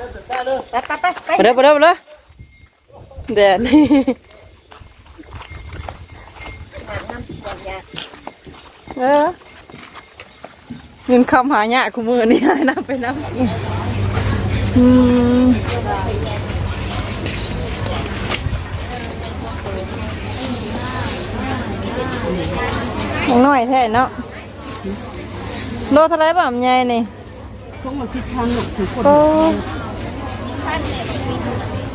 ไปไปไปไปไปเด้อไปเด้อไปเด้อแดดอาบน้ำก่อนยาเออเงินคำหายากกูมือนี่หายน้ำไปน้ำอืมยังน้อยแท้เนาะโลเท่าไรบ้างยายนี่พวกมันสิทันหนุกถึงคนโอ้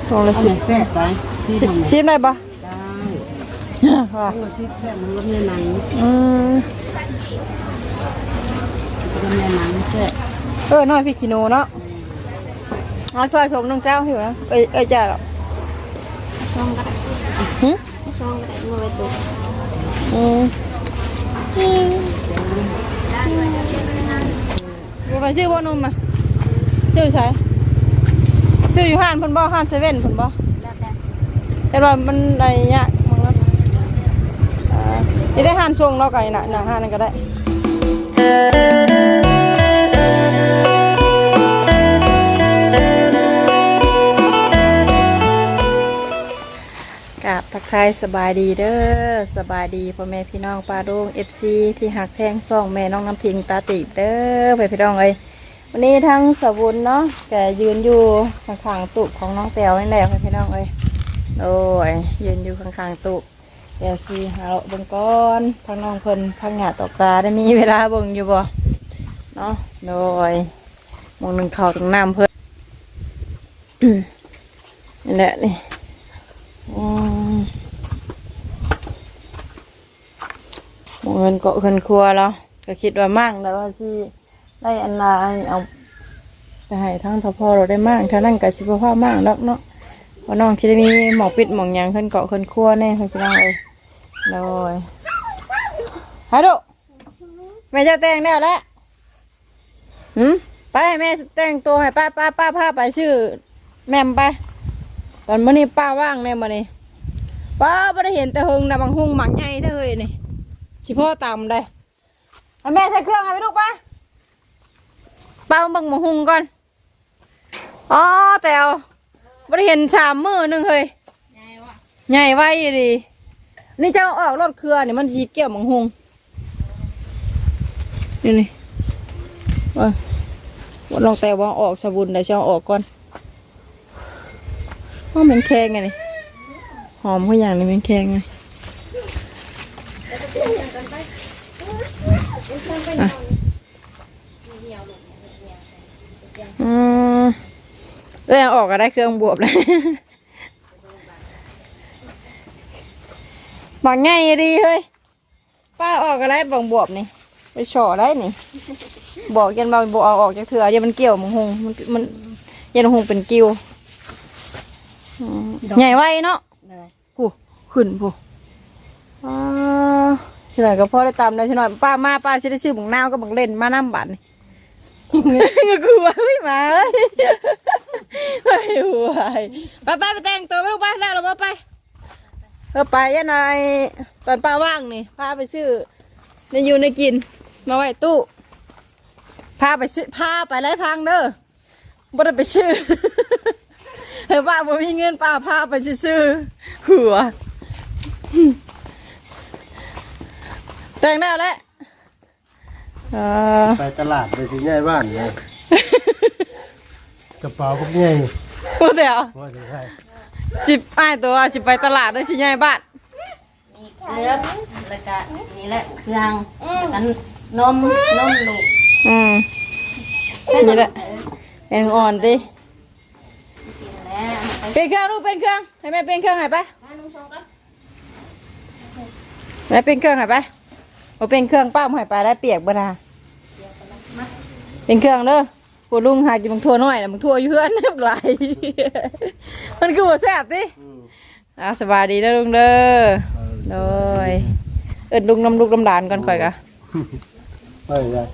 ตรงละสิบแซ่บไปที่สิบทำสิบได้ปะได้ว่าพวกมันที่แซ่บมันลดในหนังอืมลดในหนังแซ่บเออน้อยพี่กิโนเนาะเอาซอยสมน้องแก้วหิวนะเอ้ยเอ้ยจ้าหรอช่องก็ได้หึช่องก็ได้มือตัวอืมบ่ไปซื้อบ่นมอะซื้อใช้ ซื้ออยู่ห้านเพิ่นบ่ห้านเซเว่นเพิ่นบ่แล้วแต่แต่ว่ามันได้ยากมั้งครับอ่าสิได้ห้านส่งเราไก่น่ะน่ะห้านนั้นก็ได้กับทักทายสบายดีเด้อสบายดีพ่อแม่พี่น้องปลาโดง FC ที่หักแพงซ่องแม่น้องน้ำพิงตาติเด้อไปพี่น้องเอ้ย วันนี้ทั้งสาวุนเนาะแกยืนอยู่ข้างๆตุกของน้องแต้วนี่แหละไปพี่น้องเอ้ยโอ้ยยืนอยู่ข้างๆตุกแกซีหาเราเบิ่งก้อนทางน้องเพิ่นทางหยาตอกตาได้มีเวลาเบิ่งอยู่บ่เนาะโดยมองหนึ่งเข่าตรงน้ำเพิ่นนี่แหละนี่มหมู่เงินเกาะเงินครัวแล้วก็คิดว่ามั่งแล้วว่าที่ ได้อันลาเอาไปให้ทั้งทพอเราได้มั่งท่านั่นกับชิบพ่อมั่งแล้วเนาะเพราน้องคิดมีหมอกปิดหมอกยางเงินเกาะเงินครัวแน่พี่น้องเอ้ยเลยฮัลโหลแม่จะแต่งแล้วละหืมไปให้แม่แต่งตัวให้ป้าป้าป้าพาไปชื่อ แม่มไปตอนมื่อนี้ป้าว่างแน่มื่อนี้ป้าไม่ได้เห็นแต่หึงนะบางหงหมักใหญ่เท่าเลยนี่ชิพ่อตำได้แม่ใส่เครื่องให้ไปลูกปะ ป้าบังหมหุงก่อนอ๋อแต่วไม่ได้เห็นชามมือหนึ่งเฮ้ยใหญ่ไว้อยู่ดีนี่เจ้าออกรถเครือเนี่ยมันชีเกี่ยวหมังหุงนี่นี่ว่าว่าลองแต่ว่าออกสบุนแต่เจ้าออกก่อนว่ามันแข็งไงนี่หอมเขาอย่างนี้มันแข็งไงอืมเอ้ยเอาออกก็ได้เครื่องบวบเลยบางง่ายดีเฮ้ย ป้าออกก็ได้บางบวบนี่ ไปฉ่อได้นี่ บอกยันบางบวเอาออกจากเถื่อยันมันเกี่ยวมังหงมันมันยันมังหงเป็นกิ้วอืมใหญ่ไว้เนาะได้ผู้ขึ้นผู้อ่าชิหน่อยก็พอได้ตามได้ชิหน่อยป้ามาป้าชิได้ชื่อบังนาวก็บังเล่นมาน้ำบัตรนี่ เงือกลัวไม่มาเอ้ยไม่ไหวไปไปไปแต่งตัวไปลูกไปแล้วเราไปเออไปยันไงตอนป้าว่างนี่พาไปชื่อในอยู่ในกิน มาไว้ตู้พาไปชื่อพาไปไล่ทางเด้อบ่ได้ไปชื่อเฮ้ยป้าบ่มีเงินป้าพาไปชื่อหัวแต่งได้แล้วแหละ เออไปตลาดไปสิใหญ่บ้านไงกระเป๋าพวกใหญ่พูดเดี๋ยวว่าจะใช่จิบอ้ายตัวจิบไปตลาดได้ชิ้นใหญ่บ้านมีเครื่องแล้วก็นี่แหละเครื่องกันนมนมลูกอืมนี่แหละเป็นอ่อนดิสิแล้วเป็นเครื่องลูกเป็นเครื่องให้แม่เป็นเครื่องให้ไปให้น้องชงก็แม่เป็นเครื่องให้ไป โอเป็นเครื่องป้าหอยไปได้เปียกบ่นาเป็นเครื่องเด้อปูลุงหากินบางทั่วน้อยนะบางทั่วอยู่เพื่อนเรียบไรมันคือหัวแซ่บดิอ่าสบายดีเด้อลุงเด้อโดยเอิดลุงน้ำลูกน้ำหลานก่อนข่อยกะไปเลย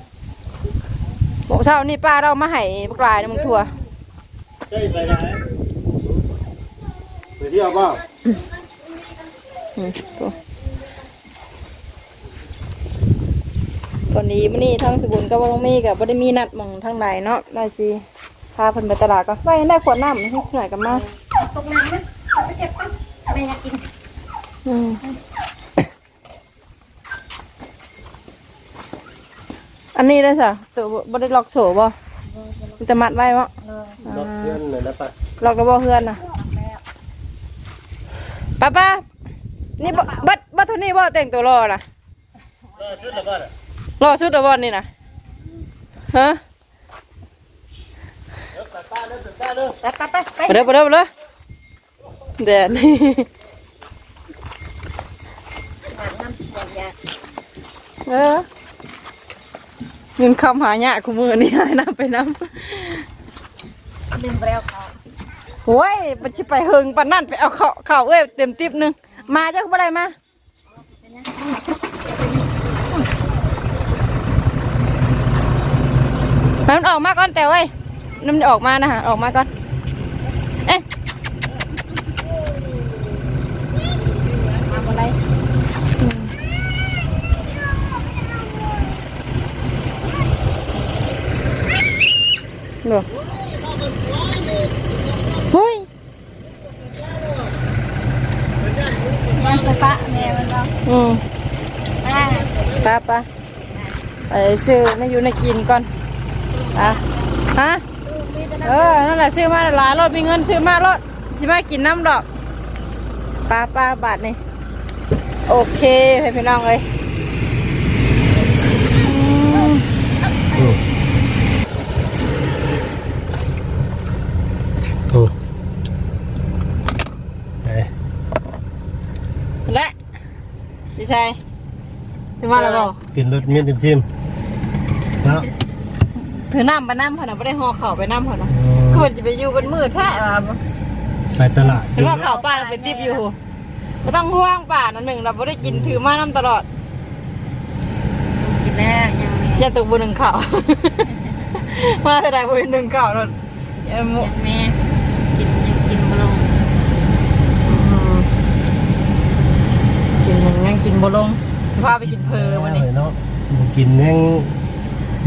บอกเช้านี่ป้าเรามาให้พวกลายนะมึงทั่วใช่ไปไหนไปเที่ยวเปล่า อืม ตัวตอนนี้มันนี่ทั้งสบุนกับวงมีกับบ่ได้มีนัดหมองทั้งใดเนาะได้ชีพาเพิ่นไปตลาดก็ไปได้ขวดน้ำให้หน่อยกันมาตกน้ำนะเอาไปเก็บก่อนไม่อยากกินอืมอันนี้ได้สะตัวบ่ได้ล็อกโฉบ่มันจะมัดไว้บ่รถเพื่อนเลยนะปะล็อกแล้วบ่เฮือนน่ะป้าป้านี่บ่บัดบัดเท่านี้บ่แต่งตัวรอน่ะเออชุดละบ้านอะ รอชุดแล้วบ่นี่น่ะฮะเดี๋ยวกลับบ้านเด้อกลับบ้านเด้อไปไปไปไปไปเด้อไปเด้อไปเด้อแดดนี่อาบน้ำปวดยาเออเงินคำหายากคุมือนี่หายน้ำไปน้ลืมไปแล้วเขาำโอ้ยมันจะไปเฮิงปันนั่นไปเอาข้าวข้าวเอ้ยเต็มติบหนึงมาเจ้าบ่ได้มาให้ มันออกมาก่อนแต่เว้ยน้ำจะออกมานะฮะออกมาก่อน เอ๊ะทำอะไรเดี๋ยวเฮ้ยมันไปปะแม่มันเนาะอืมอ่าไปไปไปซื้อในอยู่ในกินก่อน อะฮะเออ นั่นแหละซื้อมาหลายรถมีเงินซื้อมารถสิมากินน้ำดอกปลาปลาบาทนี่โอเคให้พี่น้องเลยอืมโอ้ไหนและพี่ชายซื้อมาแล้วบ่กินรถเมียนจิ้มจิ้มเนาะ ถือน้ำไปน้ำพอนะไม่ได้ห่อเข่าวไปน้ำพอนะคือมันจะไปอยู่เป็นมือแท้ว่ะไปตลาดเห็นว่าเข่าวป้าก็เป็นติบอยู่ไม่ต้องห่วงป่านั่นหนึ่งเราไม่ได้กินถือมาน้ำตลอดกินแล้วยังไงอย่าตกบนหนึ่งข่าว มาแต่ใดบนหนึ่งข่าวนั่นอย่ามุยังแม่กินยังกินบลงกินหนึ่งยังกินบลงสภาพไปกินเพลวันนี้ เนาะบ่กินแห้ง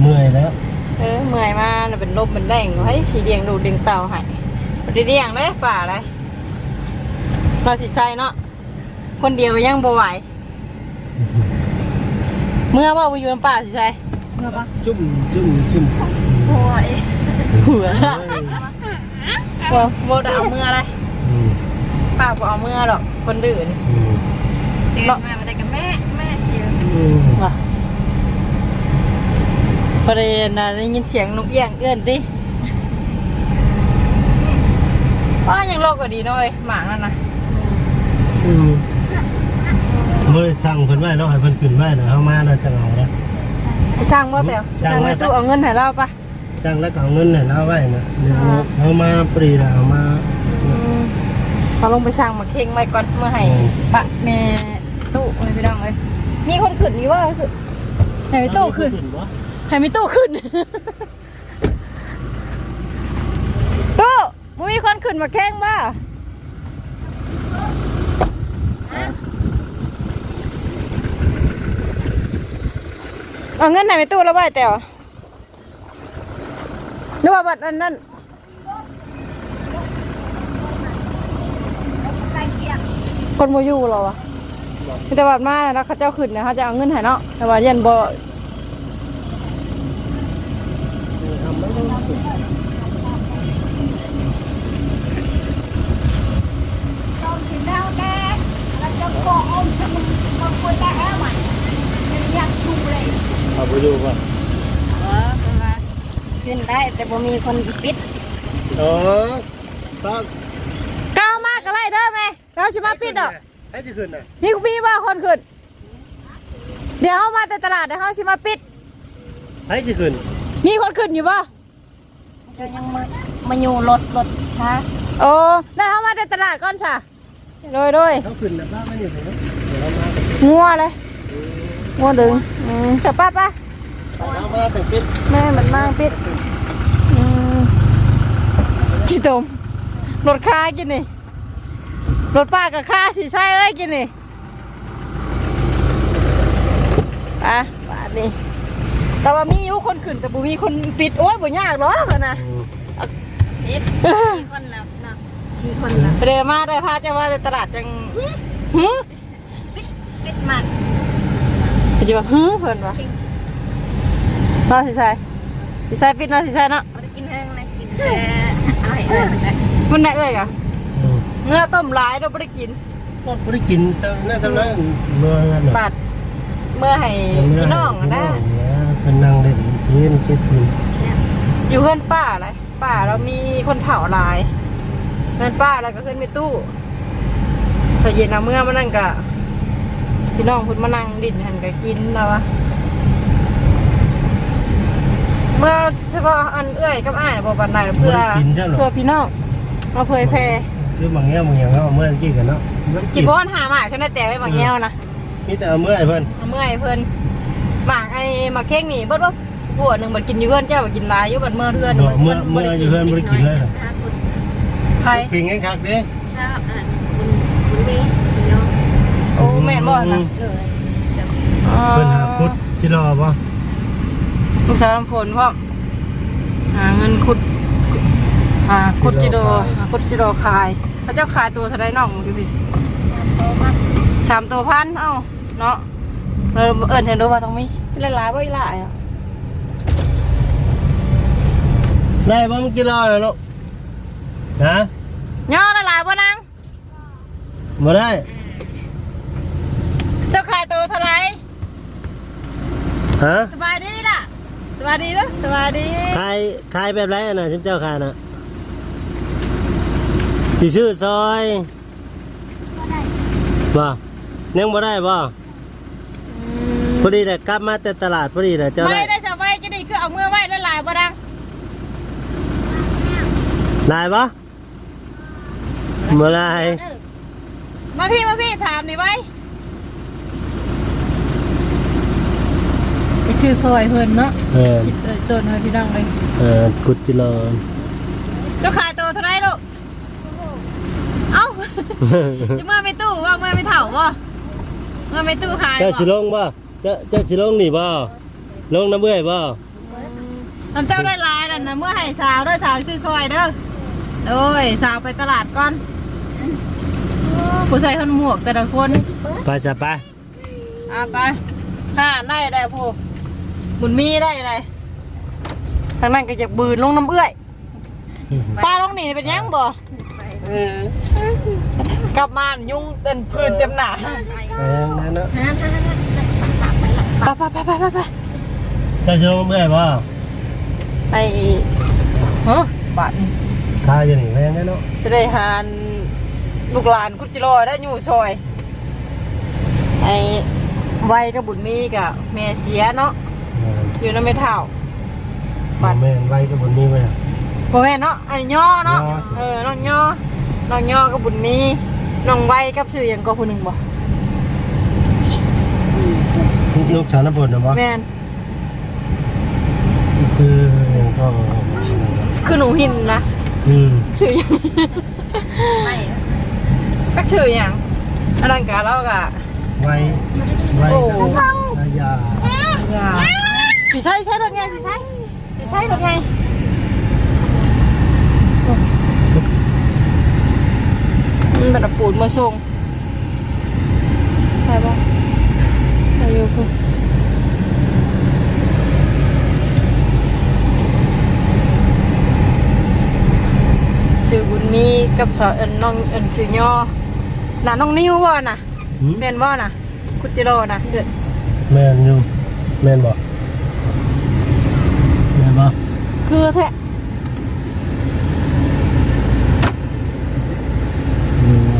เมื่อยแล้ว เออเมื่อยมาน่ะเป็นลมเป็นแรงให้สีเดียงดูดึงเต่าให้บ่ได้เดียงเลยป่าเลยเราสิใจเนาะคนเดียวยังบ่ไหวเมื่อว่าไปอยู่น้ำป่าสิใจจุ่มจุ่มจุ่มโอ้ยหัวเอ้ยว่าโมดเอาเมื่ออะไรอืมป้าบ่เอาเมื่อหรอกคนดื้อนี่อืมตื่นมาไม่ได้กับแม่แม่เดียวอืมว่ะ ประเด็นน่ะได้ยินเสียงนกเอี้ยงเอื้อนดิว่ายังโลกก็ดีหน่อยหมานั่นนะอืมบ่ได้สั่งเพิ่นไว้เนาะให้เพิ่นขึ้นไว้เดี๋ยวเฮามาแล้วจะเอาแล้วไปช่างว่าแต่ช่างไว้ไว้ตู้เอาเงินให้เราปะจ้างแล้วก็เอาเงินให้เราไว้นะเดี๋ยวเอามาปรีแล้วเอามาเขาลงไปช่างมาเข่งไว้ก่อนเมื่อให้อืมปะแม่ตู้ไม่ไปดังเลยมีคนขึ้นนี่ว่าคือให้มีตู้ขึ้นบ่ ให้มีตู้ขึ้น ตู้มึงมีคนขึ้นมาเข่งบ้าเอาเงินไหนไปตู้แล้วไว้แต่วนึกว่าบัตรอันนั้นคนโมยูเราอะแต่บัตรมาแล้วเขาเจ้าขึ้นนี่ยเขาจะเอาเงินให้เนาะแต่ว่าเย็นบ่ กินแล้วแม่แล้วจะบอกอมจะมึงมาคุยได้แล้วไหมอยากดูเลย เอาไปดูก่อนเออเป็นว่าขึ้นได้แต่บ่มีคนปิดอ๋อครับก้าวมากก็ไล่เด้อแม่เราชิมาปิดอะให้จะขึ้นน่ะนี่พี่ว่าคนขึ้น เดี๋ยวเขามาแต่ตลาดเดี๋ยวเขาชิมาปิด ให้จะขึ้นมีคนขึ้นอยู่ป่ะจะยังมามาอยู่รถรถค่ะโอ้ได้เขามาแต่ตลาดก่อนช่ะโดยโดยเขาขึ้นนะป้าไม่อยู่ไหนเนาะเดี๋ยวเรามา งัวเลย งัวดึงอืมแต่ป้าป้าเรามาแต่ปิดแม่มันมากปิดอืมที่ตมรถค้ากินนี่รถป้ากับค้าสิใช่เอ้ยกินนี่อะบาทนี่แต่ว่ามีอยู่คนขึ้นแต่บ่มีคนปิดโอ้ยบ่ยากหรอกอะนะอืมเอาเอ็ดสี่คนนับนับสี่คนนับเดินมาได้พาเจ้าว่าในตลาดจังฮึปิดมัน จะว่าฮึเพิ่นวะนอสิใส่สิใส่ปิดนอสิใส่เนาะไม่ได้กินแห้งนะกินแต่อะไรเออได้มันได้เอ้ยกะอืมเนื้อต้มหลายเราไม่ได้กินก็บ่ได้กินซะนั่นซะนั้นเมื่อนั้นน่ะบาดเมื่อให้พี่น้องอะนะเป็นนั่งเล่นกินคิดถึงอยู่เพื่อนป้าอะไรป้าเรามีคนเผาหลาย เพื่อนป้าแล้วก็ขึ้นไปตู้พอเย็นเอาเมื่อมานั่งกะ พี่น้องพุ่นมานั่งดินหันกะกินแล้ววะเมื่อเฉพาะอันเอื้อยกับอ้ายบอกบันไดเพื่อบ่ได้กินซะหรอ เพื่อพี่น้องมาเผยแพร่คือบางแง่บางอย่างเอาเมื่อกี้กันเนาะบ่ได้กินบอนหาหมากขึ้นได้แต่ไว้บางแง่วนะมีแต่เอาเมื่อให้เพิ่นเอาเมื่อยเพื่อนหมากไอ้หมากเค้กนี่เบิดว่าผัวหนึ่งมันกินอยู่เพื่อนเจ้ามันกินหลายอยู่บัดเมื่อเพื่อนเนาะเมื่อเมื่ออยู่เพิ่นบ่ได้กินเลยเหรอห้าคนใครปิงให้คักเด้ชอบอะคุณคุณนี่ชิ โยโอ้แม่นบ่นะเลยเพิ่นหาพุทธที่รอบ่ลูกสาวลำฝนพ่อมหาเงินขุดหาขุดจิโดหาขุดจิโดขายพระเจ้าขายตัวเท่าไรน้องดูพี่ชอบโตมากสามตัวพันเอ้าเนาะเราเอิญเห็นดูว่าต้องมีหลายๆบ่อีหลายอะได้บ่มึงกี่รอแล้วลูกฮะย่อหลายๆบ่นางบ่ได้ เจ้าขายตัวเท่าไรฮะสบายดีล่ะสบายดีเด้อสบายดีขายขายแบบไรอะน่ะชิมเจ้าขายน่ะสิชื่อซอยบ่ยังบ่ได้บ่พอดีแต่กลับมาแต่ตลาดพอดีแต่เจ้าไม่ได้ได้สบายจะดีคือเอาเมื่อไว้หลายๆบ่ดังได้บ่บ่ได้มาพี่มาพี่ถามหน่อยไว้ไป ชื่อซอยเพิ่นเนาะเออต้นเฮาพี่น้องเลยเออกุดจิโลเจ้าขายตัวเท่าไรลูกเอ้าจะเมื่อไม่ตู้ว่าเมื่อไม่เถ่าบ่เมื่อไม่ตู้ขายเจ้าบ่สิลงบ่เจ้าเจ้าสิลงนี่บ่ลงน้ำเบื่อยบ่น้ำเจ้าได้หลายนั่นนะเมื่อให้สาวเด้อสาวซื้อซอยเด้อโอ้ยสาวไปตลาดก่อนผู้ใส่ขนหมวกแต่ละคน ไปซะไปอะไปห้าได้ได้ผู้ บุญมีได้อะไรทางนั้นก็จะบืนลงน้ำเอื้อยป้าลงนี่เป็นยังบ่เออกลับมายุ่งเต็มพื้นเต็มหนาเออนั่นเนาะห้าห้าห้าตักไปละไปไปไปไปไปเจ้าสิลงน้ำเบื่อยบ่ไปฮะบาทนี่ทาอยู่นี่แพงแน่เนาะจะได้หานลูกหลานคุดจิโร่ได้อยู่ซอยไอ้ไวกับบุญมีกับแม่เสียเนาะเอออยู่น้ำไม่เท่าบ่แม่นไว้ก็บ่มีไว้พ่อแม่เนาะอันนี้ย่อเนาะย่อสิเออน้องย่อน้องย่อกับบุญมีน้องไวกับชื่อหยังก็คนหนึ่งบ่ลูกชาวนาบดนะบ่แม่นชื่อหยังก็คือหนูหินนะอืมชื่อหยังไม่ก็ชื่อหยังอันนั้นกะเรากะไว้ไว้โอ้กับระยาอย่า สิใช่ใช่รถไงสิใช่สิใช่รถไงมันแบบปูดมาส่งใช่ปะใช่อยู่คือชื่อบุญมีกับสาวเอินน้องเอินชื่อย่อน่ะน้องนิ้วบ่น่ะหืมแม่นบ่น่ะ คุจิโร่น่ะเชื่อแม่นอยู่แม่นบ่แม่น บ่คือแท้อืม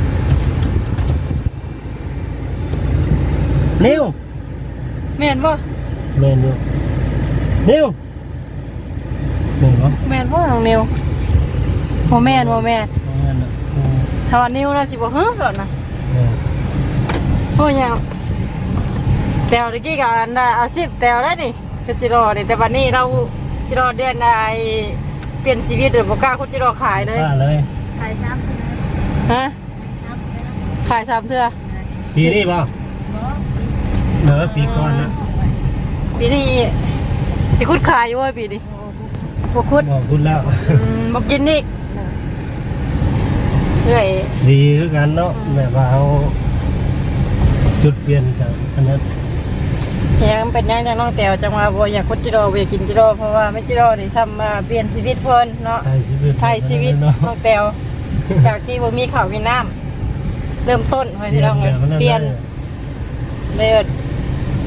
นิ้วแม่นบ่แม่นอยู่นิ้วแม่นบ่แม่นบ่น้องนิวบ่แม่นบ่แม่นบ่แม่นน่ะอืมถ้าว่านิวน่ะสิบ่ฮึดอกนะแม่นโอ้ยังแตวตะกี้ก็อันได้อาชีพแตวได้นี่คุจิโร่นี่แต่วันนี้เรา จิโร่เดือนได้เปลี่ยนชีวิตหรือบ่กล้าคุจิโร่ขายเลย ว่าเลย ขายซ้ำเลยฮะ ซ้ำเลยนะขายสามเทื่อปีนี้บ่เออปีก่อนนะปีนี้สิคุดขายอยู่เว้ยปีนี้โบ่คุดบอกคุณแล้ว อืมบ่กินอีกเอ้ยดีคือกันเนาะแบบว่าเอาจุดเปลี่ยนจากอันนั้น ยังเป็นยังจังน้องแตวจังว่าบ่อยากคุดจิโร่บ่อยากกินจิโร่เพราะว่าไม่จิโร่นี่ซ้ำมาเปลี่ยนชีวิตเพิ่นเนาะไทยชีวิตไทยชีวิตเนาะน้องแตวจากที่บ่มีข้าวมีน้ำเริ่มต้นให้พี่น้องเลยเปลี่ยนเลยแบบ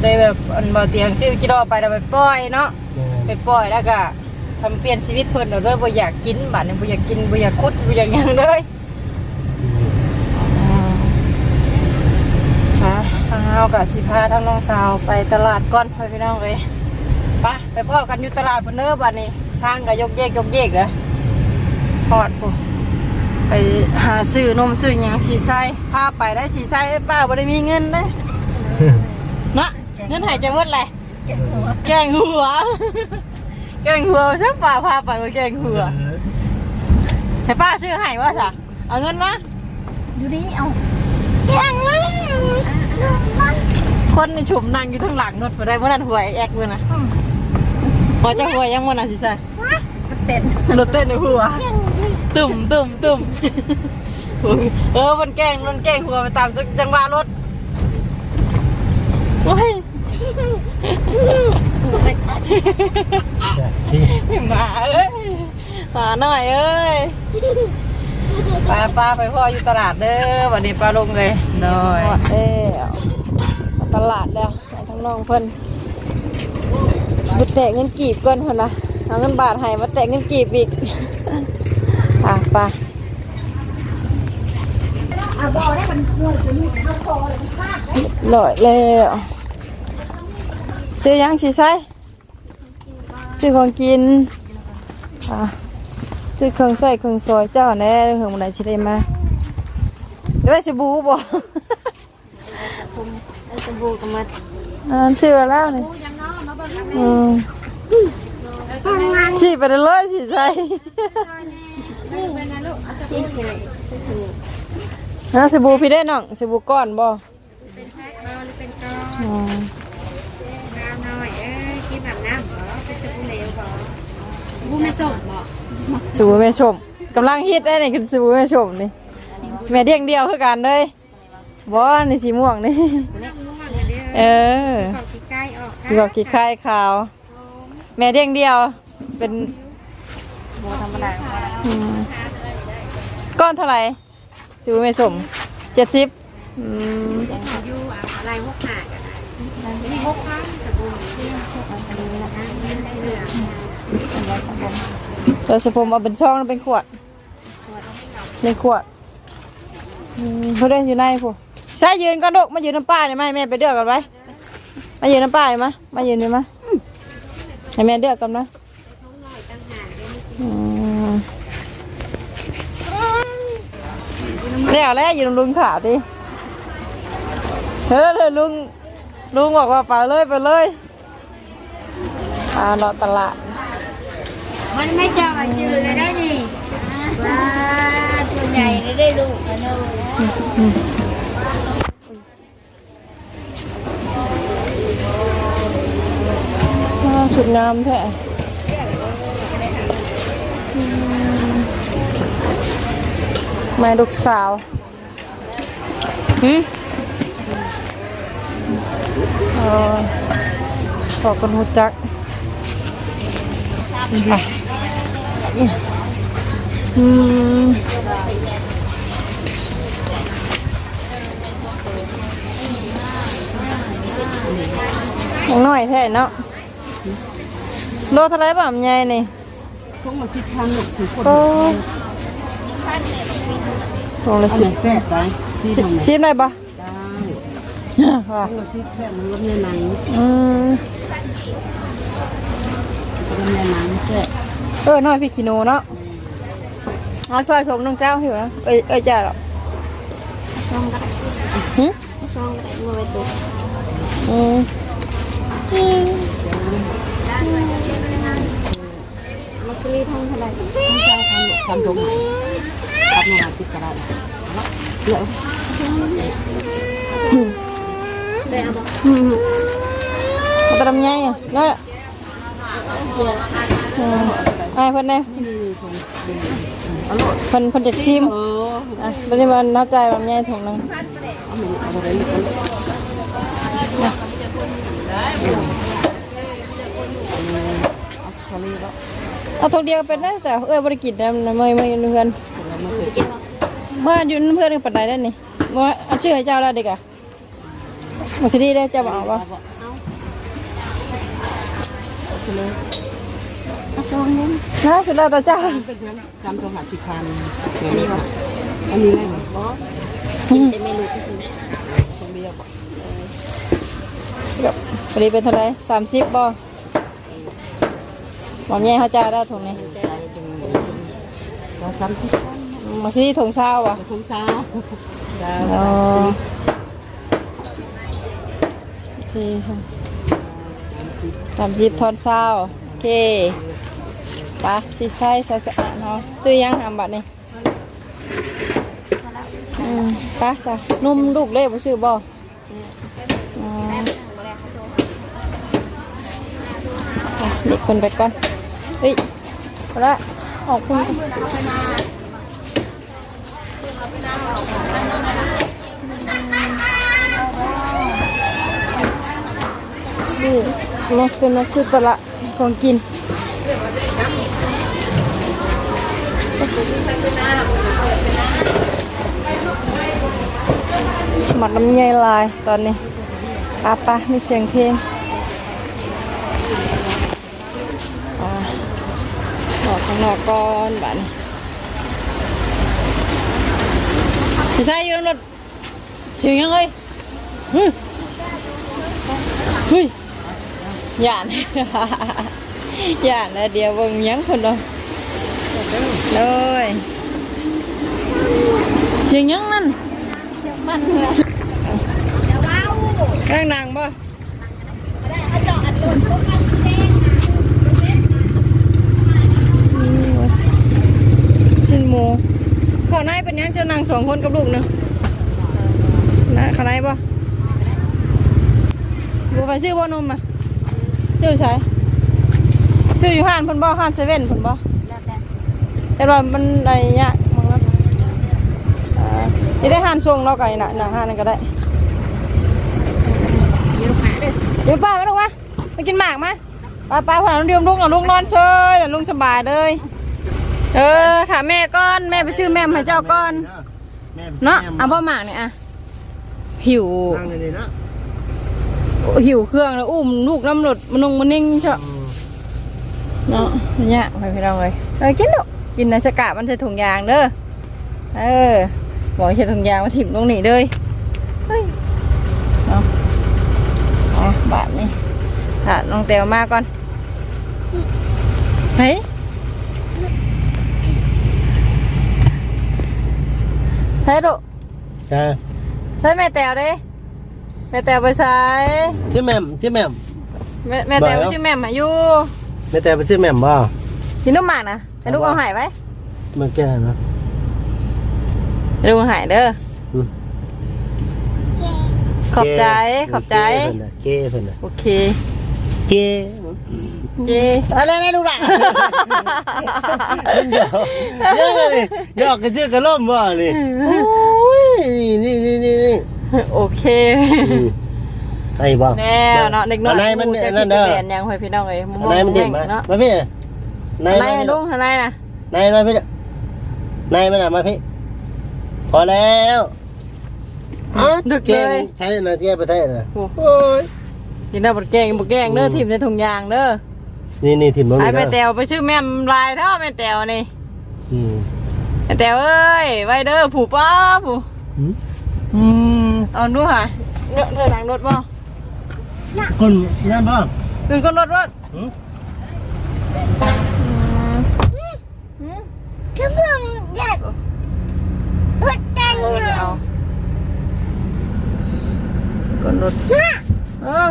เลยแบบอันบ่เตียงชื่อจิโร่ไปแล้วไปปล่อยเนาะไปปล่อยแล้วก็ทำเปลี่ยนชีวิตเพิ่นเอาเลยบ่อยากกินบัดนี้บ่อยากกินบ่อยากคุดบ่อยากหยังเลยฮะทาง เฮากับสิพาทั้งน้องสาวไปตลาดก่อนไปพี่น้องเอ้ยไปไปพ่อกันอยู่ตลาดพุ่นเด้อบัดนี้ทางก็ยกเยกยกเยกเด้อฮอดพุ่นไปหาซื้อนมซื้อหยังสีไส้พาไปได้สีไส้ป้าบ่ได้มีเงินเด้อนะเงินหายใจหมดเลยแกงหัว แกงหัวใช่ป่าพาไปว่าแกงหัวให้ป้าซื้อให้ว่าสะเอาเงินมาอยู่นี่เอา คนในชุมนั่งอยู่ทั้างหลังรถไปได้เมื่อนั้นหวยแอกเมื่อนะพอจะหวยยังเมื่อนั้นสิใช่เต้นรถเต้นในหัวตุ่มตุ่มตุ่มเออมันแกล้งมันแกล้งหัวไปตามจังหวะรถโอ้ยที่หมาเอ้ยหมาหน่อยเอ้ยป้าป้าไปพ่ออยู่ตลาดเด้อวันนี้ป้าลงเลยโดยเอ้ ตลาดแล้วทั้งน้องเพิ่นสิไปแตะเงินกีบก่อนเพิ่นนะเอาเงินบาทให้มาแตะเงินกีบอีกอะป้าเอาบอได้มันมวยตัวนี้เขาคอเลยมันพลาดได้ลอยแล้วซื้อยังสิใส่ซื้อของกินอะซื้อเครื่องใส่เครื่องซอยเจ้าแน่เหืองมันไหนสิได้มาได้สบู่บ่ ไอ้สบู่ก็มาอ่าเชื่อแล้วนี่อืมฉีดไปเลยสิใส่ที่เคยนะสบู่พี่ได้น้องสบู่ก้อนบ่เป็นแพ็คเออหรือเป็นก้อนอืมน้ำหน่อยเอ้ยกินแบบน้ำเหรอเป็นสบู่เหลวเหรอบูไม่ส่งบ่สบู่แม่ชมกำลังฮิตได้นี่คือสบู่แม่ชมนี่แม่เดียงเดียวคือกันเลยบ่นี่สีม่วงนี่ เล็กม่วงเลยเด้อเออขอกี่ใกล้ออกที่บอกกี่ไข่ขาว แม่เดียงเดียว เป็นสบู่ธรรมดาก้อนเท่าไหร่สบู่แม่ชมเจ็ดสิบอืมอยู่อะไรพวกหากันนี่พวกพันสบู่ที่พวกอันนี้นะคะนี่เหลืองเราสผมเอาเป็นช่องเป็นขวดเป็นขวดอืมเขาเล่นอยู่ในพวก ใช่ยืนก็ดกมายืนน้ำป้าเนี่ยไหมแม่ไปเดือกกันไว้ มายืนน้ำป้าเลยมะมายืนเลยมะให้แม่เดือกกันนะอืมเดี๋ยวแล้วยืนลุงขาดิเฮ้ยเลยลุงลุงบอกว่าไปเลยไปเลยอ่าเราตลาดมันไม่จอยจืดเลยได้นี่ว้าตัวใหญ่เลยได้ลูกนะเนอะ อ้าว ชุดงามแท้อืมแม่ลูกสาวหืมเออขอกันหูจักอะอืมยังน้อยแท้เนาะ โลเท่าไรบ้างยายนี่พวกมาสิพันหนกถึงคนก็ตัวละอันสิไหนแซ่บไปที่ทำไหนชิมได้ปะได้ค่ะพวกมาสิแซ่บมันก็เนื้อหนังอืมก็เนื้อหนังแซ่บเออน้อยพี่กิโนเนาะเอาซอยสมน้องเจ้าหิวนะเอ้ยเอ้ยจ้าหรอกช่องก็ได้หึช่องก็ได้มาไว้ตัวอืมมั กซีทั้งเท่าไหร่ทั้งเจ้าพันหนกทำตรงไหนทำมาสิกระดาษเดี๋ยวได้เอาบ่อืมเอาไปทำไงอะแล้วเอืมไอ้เพิ่นได้นี่คงเอาโลดเพิ่นเพิ่นจะชิมอะตอนนี้มันเข้าใจว่าแม่ถุงนึงเอาหนึ่ง เอาไปเลยเอาทะเลแล้วเอาถุงเดียวเป็นได้แต่เอ้ยบ่ได้กินนะเมื่อยเมื่อยเพื่อนเราไม่เคยกินเมื่ออยู่เพื่อนปานใดได้นี่เมื่อเอาชื่อให้เจ้าแล้วเด็กอะบ่สิดีได้เจ้าบ่เอาบ่เอาชมนึงนะสุดแล้วแต่เจ้าเป็นเพื่อนจำตัวหาสิพันอันนี้ป่ะอันนี้ได้ไหมบอสกินแต่ไม่รู้ก็คือคนเดียวป่ะกับพอดีเป็นเท่าไหร่สามสิบบ่ หมอมแย่เขาจ่าได้ถุงนี้เราซ้ำที่พันมาสิถุงเช้าอะทุ่งเช้าอ๋อโอเคค่ะสามสิบทอนเช้าโอเคปะสิใส่ใส่สะอาดเนาะซื้อยังหามบัตรนี่ปะจ้ะนุ่มลูกเล็บซื้อบ่ชื่อเด็กคนไปก่อน เฮ้ยเอละออกคุณซื้อมาเป็นมาซื้อตละของกินหมัดน้ำใยลายตอนนี้ปาปะมีเสียงเพลง ออกข้างนอกก่อนบ้านพี่ชายอยู่ในรถเสียงยังไงเฮ้ยเฮ้ยย่านย่านนะเดียวเบิ่งหยังคนเดียวเลยเสียงหยังนั่นเสียงมันเลยเดี๋ยวว้าวเรื่องดังบ่ได้เอาจออัดลมพวกมันแดง ชิ้ นหมูข้าวในเป็นยังเจ้านางสองคนกับลูกหนึ่งนะข้าวในบ่บัวไปซื้อบ่นมอะซื้อใช่ซื้ออยู่ห้านพิ่นบ่ห้านเซเว่นพิ่นบ่แต่ว่ามันอะไรยากมั้งครับอ่านี่ได้ห้านส่งเราไก่น่ะน่ะห้านนั่นก็ได้อยืนหาเดี๋ยวป้าไปลูกมาไปกินหมากมาป้าป้าพาน้องเดียมลุงอะลุงนอนเฉยน่ะลุงสบายเลย เออถามแม่ก่อนแม่ไปชื่อแม่มาให้เจ้าก่อนแม่เนาะเอาบ่หมากเนี่ยอะหิวตั้งเลยนะหิวเครื่องแล้วอุ้มลูกน้ำหลดมันนงมันนิ่งเชาะเนาะเนี่ยไปพี่น้องเลยเออกินลูกกินในสกามันใส่ถุงยางเด้อเออบอกใส่ถุงยางมาถิ่มตรงนี้เลยเฮ้ยเนาะอะบาทนี่ค่ะน้องเตียวมาก่อนเฮ้ย เฮ้ยดุจ้าใช่แม่แตวเด้แม่แตวไปใช้ชื่อแม่มชื่อแม่มแม่แม่แตวบ่อยแล้วชื่อแม่มาอยู่แม่แต่เป็นชื่อแม่มบ่กินนุ่มหมากนะให้ลูกเอาหายไว้มันแก่นะให้ลูกเอาหายเด้ออืมเจ๊ขอบใจขอบใจเก้เพิ่นน่ะโอเค เก้เจอะไรนะลูกหลานหยอกเยอะเลยหยอกกันชื่อกระล่มบ่นี่โอ้ยนี่นี่นี่นี่โอเคอืมไอ้บ่แน่เนาะเด็กน้อยอันไหนมันจะนั่กินนจะเด้อเรียนยังหอยพี่น้องเอ้ยมอันไหนมันเด็กมาเนาะมาพี่นายลุงนายนะนายมาพี่นายมาหน่ะมาพี่พอแล้วอ๋อดึกเก่เลงยใช้นาเทียประเทศน่ะโอ้โอ้ยกินได้บดแกงบดแกงเด้อทีมในถุงยางเด้อ นี่นี่ถิ่มลงไอ้นี่แม่นะแตวไปชื่อแม่มลายเท่าแม่แตวนี่อืมแม่แตวเอ้ยไว้เด้อผูป้าผูอืมอืมเอาดูค่ะเนื้อเธอหลังรถบ่คนนั่นบ่ดึงคนรถรถอืมกำลังจะพัดกันเออเนาะเอาคนรถเออ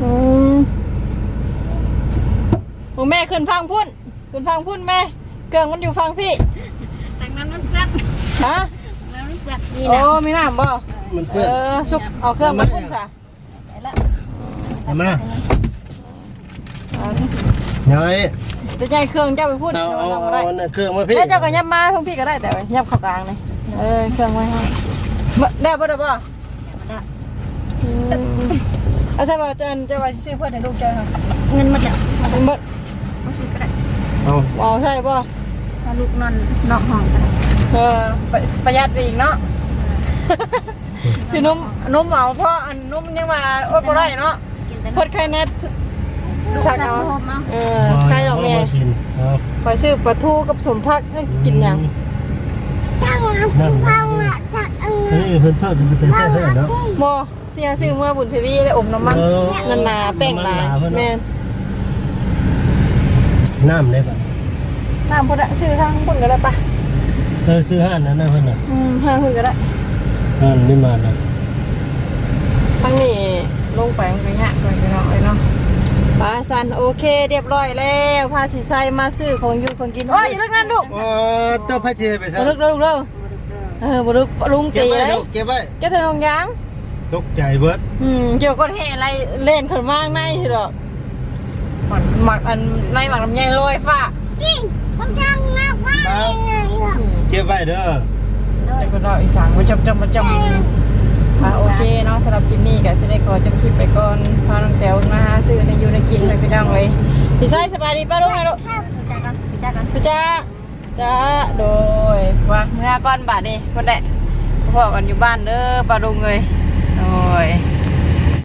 อืม โอ้แม่ขึ้นฟังพุ่นขึ้นฟังพุ่นแม่เกิงมันอยู่ฟังพี่ทางนั้นมันเพื่อนฮะทางนั้นมันเพื่อนนี่โอ้นะมีน้ำบ่มันเอเพื่อน อชุกเอาเครื่องมาพุ่นซะเอามาเอาน้อยจะใหญ่เครื่องเจ้าไปพูดเอาเดี๋ยวเอามันทำบ่เอาได้อันนั้นเครื่องมาพี่แล้วเจ้าก็ยับมาทั้งพี่ก็ได้แต่ว่ายับเข้ากลางเลยเออเครื่องไว้ให้บ่ได้บ่ได้บ่อืมเอาใช่ป่ะเจ้าเจ้าว่าสิซื้อเพื่อนให้ลูกเจ้าค่ะเงินหมดแล้วเป็นเบิด มาซื้อก็ได้เอาเอาใช่ป่ะถ้าลูกนอนนอกห้องก็ได้เออประประหยัดไปอีกเนาะสินุ่มนุ่มเอาเพราะอันนุ่มยังว่าโอ๊ยบ่ได้เนาะกินแต่นเพิ่นใครแน่ลูกชักซักเอาโฮมเอาเออใครดอกแม่บ่กินเอาขอยซื้อปลาทูกับสมพักให้กินหยังนั่นอันนี้เพิ่นทอดเป็นแต่แซ่บให้เนาะบ่ที่เอาซื้อเมื่อบุญทวีได้อมน้ำมันเออนันนาแป้งนาน้ำมันหนาเพิ่นเนาะแม่น น้ำได้ปะน้ำพุ่นอะซื้อทางพุ่นก็ได้ปะเออซื้อห้านนั้นนะเพิ่นน่ะอืมทางพุ่นก็ได้ห้านนี่มาน่ะทางนี้ลงไปมันก็ยากก่อนพี่น้องเอ้ยเนาะปาสันโอเค เรียบร้อยแล้วพาสิใส่มาซื้อของอยู่ของกินโอ้ยอย่าลึกนั่นลูกอ๋อเจ้าพระเจ้าไปบ่ซะลึกเร็วเร็วเออบ่ลึกลุงเก็บตีไว้เลยลูกเก็บไว้เจะถึงตรงยางตกใจเบิดอืมเกี่ยวกับแห่อะไรเล่นขึ้นมากในทีดอก หมักหมักอันในหมักลำไยลอยฟ้าผมทำงานว่าอืมเก็บไว้เด้อแต่ก็ดอกอีสานมาจำจำมาจำค่ะโอเคเนาะสำหรับคลิปนี้ก็จะได้ขอจบคลิปไปก่อนพาน้องแต๋วมาหาซื้อในอยูในกินไปพี่น้องเลยพี่ไส้สบายดีป้าลุงนะลูกพี่จ้ากันพี่จ้ากันพี่จ้าจ้าโดยว่าเมื่อก้อนบาทนี่คนแดะพ่อกันอยู่บ้านเด้อป้าลุงเลยโดย